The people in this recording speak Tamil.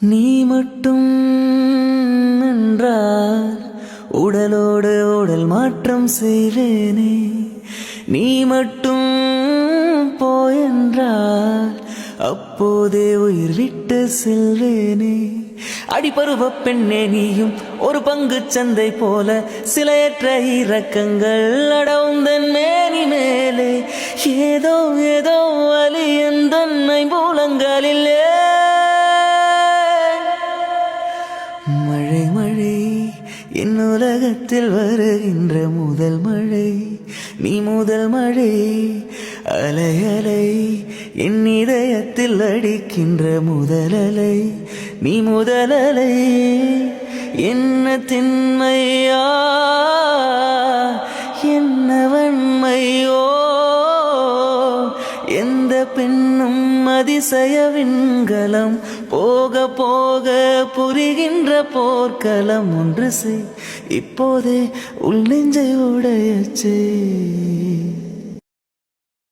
நீ மட்டும் என்றால் உடலோடு உடல் மாற்றம் செய்வேனே. நீ மட்டும் போயென்றால் அப்போதே உயிர் விட்டு செல்வேனே. அடிபருவ பெண்ணே நீயும் ஒரு பங்கு சந்தை போல சிலையற்ற இறக்கங்கள் அடவுந்தன் மேனி மேலே. ஏதோ ஏதோ வலி மழை மழை என் உலகத்தில் வருகின்ற முதல் மழை. நீ முதல் மழை அலை அலை என் இதயத்தில் அடிக்கின்ற முதல் அலை. நீ முதல் அலை என்ன தின்மையா என்ன வன்மையா. எந்த பெண்ணும் அதிசய விண்கலம் போக போக புரிகின்ற போர்க்களம் ஒன்று செய். இப்போதே உள் நெஞ்சை உடையச்சே